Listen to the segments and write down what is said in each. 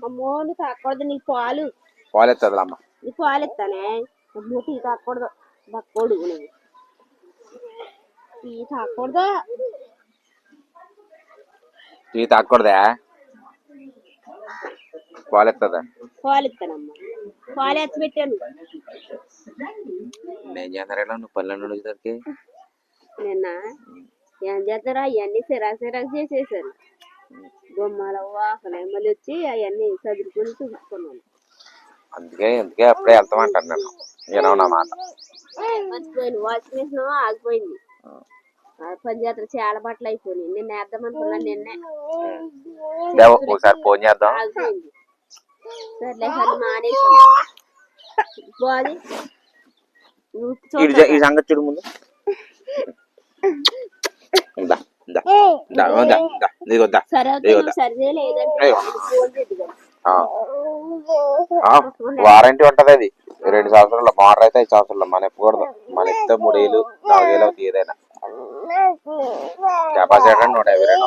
అమ్మో నువ్వు తాకూడదు నీ పాలు పోలేస్తుంది అమ్మ నీ పాలు. ఇస్తానే అమ్మో టీ తాకూడదు బక్కోడు నువ్వు టీ తాకూడదు? టీ తాగకూడదా పోలేస్తుందా పాలు ఇస్తానమ్మా పాలు ఎత్తి పెట్టాను. నేను చేస్తారా నువ్వు నిన్న ఏం చేస్తారా అవన్నీ సిరాకు సిరాకు చేసేసారు. బొమ్మల వాసన మళ్ళీ వచ్చి అవన్నీ చదువుకుని చూసుకున్నాను అందుకే అందుకే అప్పుడే వెళ్తామంటాను నేను. వినవు నా మాట. మర్చిపోయింది వాషింగ్ మిషన్ ఆగిపోయింది. చేస్తారు చాలా బట్టలు అయిపోయినాయి. నిన్న వేద్దాం అనుకున్నాను నిన్నే. దేవ ఒకసారి ఫోన్ చేద్దాం. ఆగిపోయింది. ఈ సంగతి చూడు ముందు. వారంటీ ఉంటది అది. రెండు సంవత్సరాలు మోటార్ అయితే ఐదు సంవత్సరాలు మన ఎప్పకూడదు మన ఇస్తే మూడేళ్ళు నాలుగేళ్ళు అవుతుంది ఏదైనా. కెపాసిటీ నూట యాభై రెండు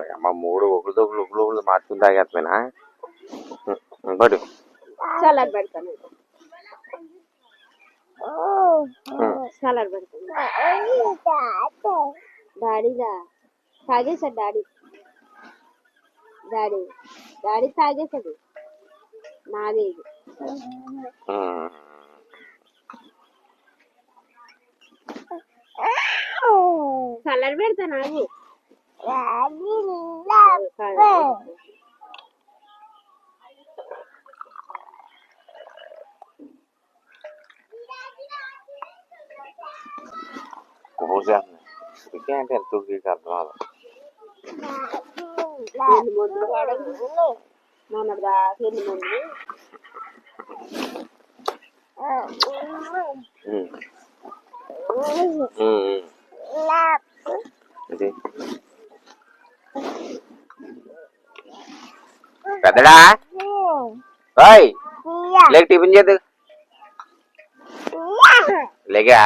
అమ్మ మూడు ఒకళ్ళు ఒకళ్ళు ఒకళ్ళు ఒకళ్ళు మార్చుకుని తాగేస్తామేనా బడు చల్లరి పెడతాను. చల్లరి పెడతాను. డాడీదా తాగేశాడు డాడీ. డాడీ డాడీ తాగేశాడు. నాది ఇది. చల్లరి పెడతా నాకు కోసేస్తుంది ఇంకే అంటే ఎంత ఉడికి అర్థం కాదు ఎన్ని మందులు వాడాలి మొన్న దాకా ఎన్ని మందులు ఉమ్. ఉమ్, పెద్దడా ఓయ్ లేక టిఫిన్ చేద్దు. లేగా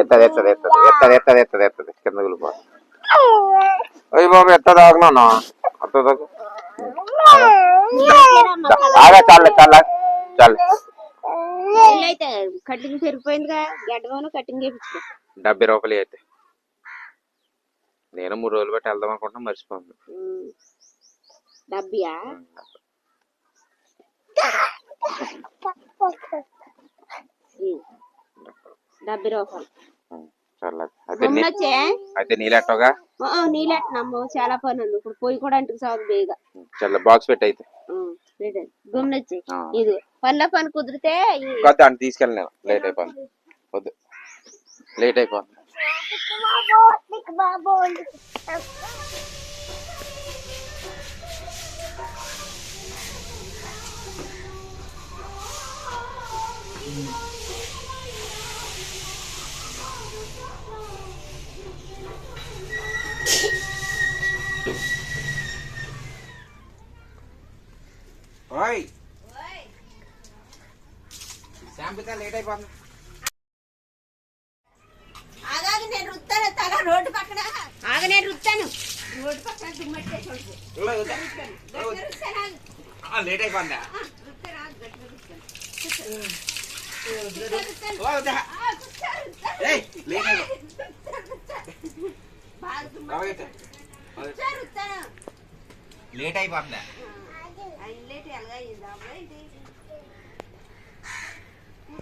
ఎత్తది ఎత్తది ఎత్తది ఎత్తది ఎత్తది ఎత్తది ఎత్తది. కింద ఓయ్ బాబు ఎత్త తాగునా అత్త తాగు. ఆగా చాలే చాలే చాలే. అయితే కటింగ్ పెరిగిపోయిందిగా గడ్డమను కటింగ్ డెబ్బై రూపాయలు అయితే. నేను మూడు రోజులు బట్టి వెళ్దాం అనుకుంటున్నా మర్చిపోయింది ఉమ్. డెబ్బై రూపాయలు అయితే నీళ్ళెట్టగా నీళ్ళట్ నమ్మ చాలా పని ఉంది. ఇప్పుడు పొయ్యి కూడా అంటుకు సాగు బేగా. చల్ల బాక్స్ పెట్టి అయితే. గుమ్మనొచ్చి ఆ. ఇది పనిలో పని కుదిరితే దాన్ని తీసుకెళ్ళి నేను. లేట్ అయిపోయింది. వద్దు. లేట్ అయిపోయింది. ఓయ్ లేట్ అయిపోతుంది. ఆగాగు నేను రుత్తాను తల రోడ్డు పక్కన. ఆగ నేను రుత్తాను. రోడ్డు లేట్ లేట్ అయిపో లేట్ అయిపోతుందా? లేట్ ఎలాగా అయింది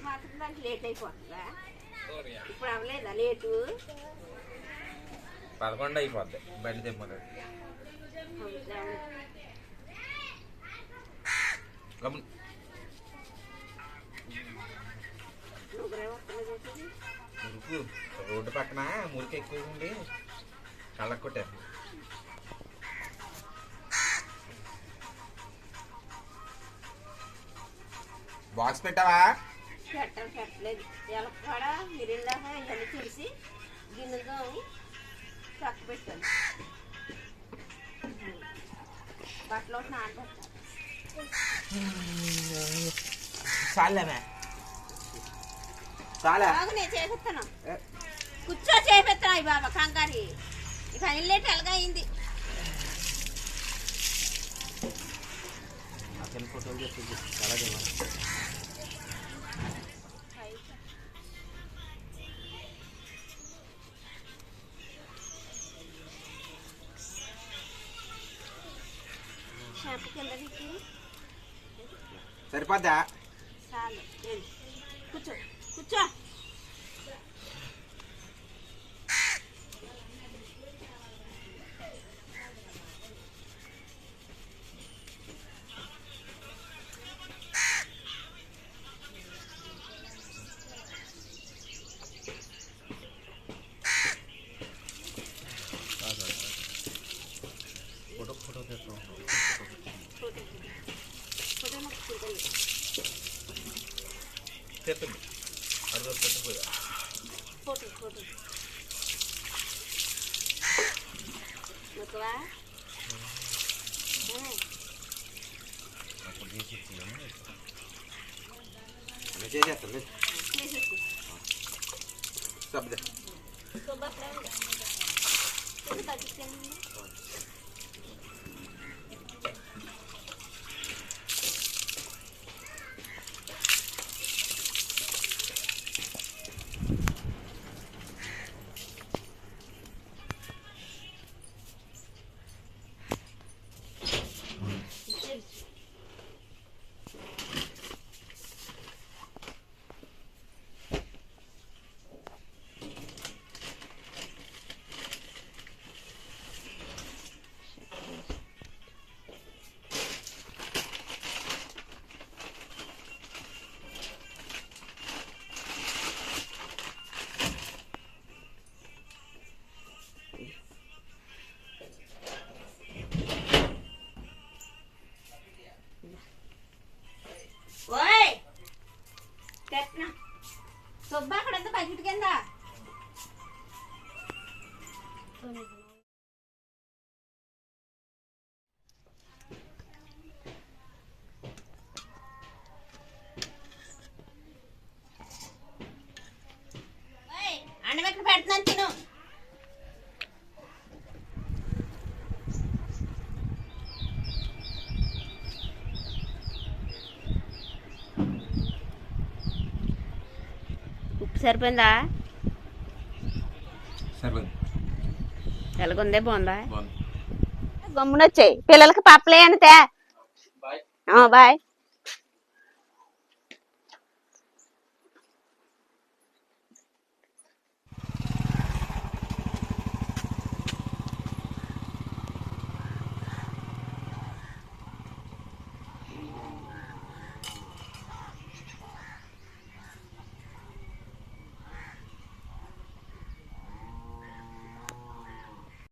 మాత్రం దానికి లేట్ అయిపోతుందా ఇప్పుడు అవ్వలేదా లేటు పదకొండు అయిపోద్ది. బండి తెమ్మన్నాడు మురుకు. రోడ్డు పక్కన మురికి ఎక్కువ ఉండి కళ్ళకు కొట్టారు బాక్స్ పెట్టావా? పెట్టం పెట్టలేదు. ఇవన్నీ గిన్నెతో చక్క పెట్టాను. బట్టలు ఒకటి నానబెట్టాను. చాలేమే చాలా. బాగా నేను చేపిస్తాను. కూర్చో చేపిస్తాను బాబా కంగారి ఇక ఇల్లేటి ఎలాగా అయింది? ఫోటోలు అలాగేమా సరిపోద్దా. కూర్చో కూర్చో తెప్పండి అది పెట్టిపోయా ఫోటో ఫోటో ముక్కవా అప్పుడు చేసి అలా చేసేస్తాను చేసేసి పెట్టనా. సుబ్బ అక్కడంతా బకెట్ కింద సరిపోయిందా? ఎలాగుందే? బాగుందా? గమ్మునొచ్చాయి పిల్లలకి పప్పలే అంతే. బాయ్.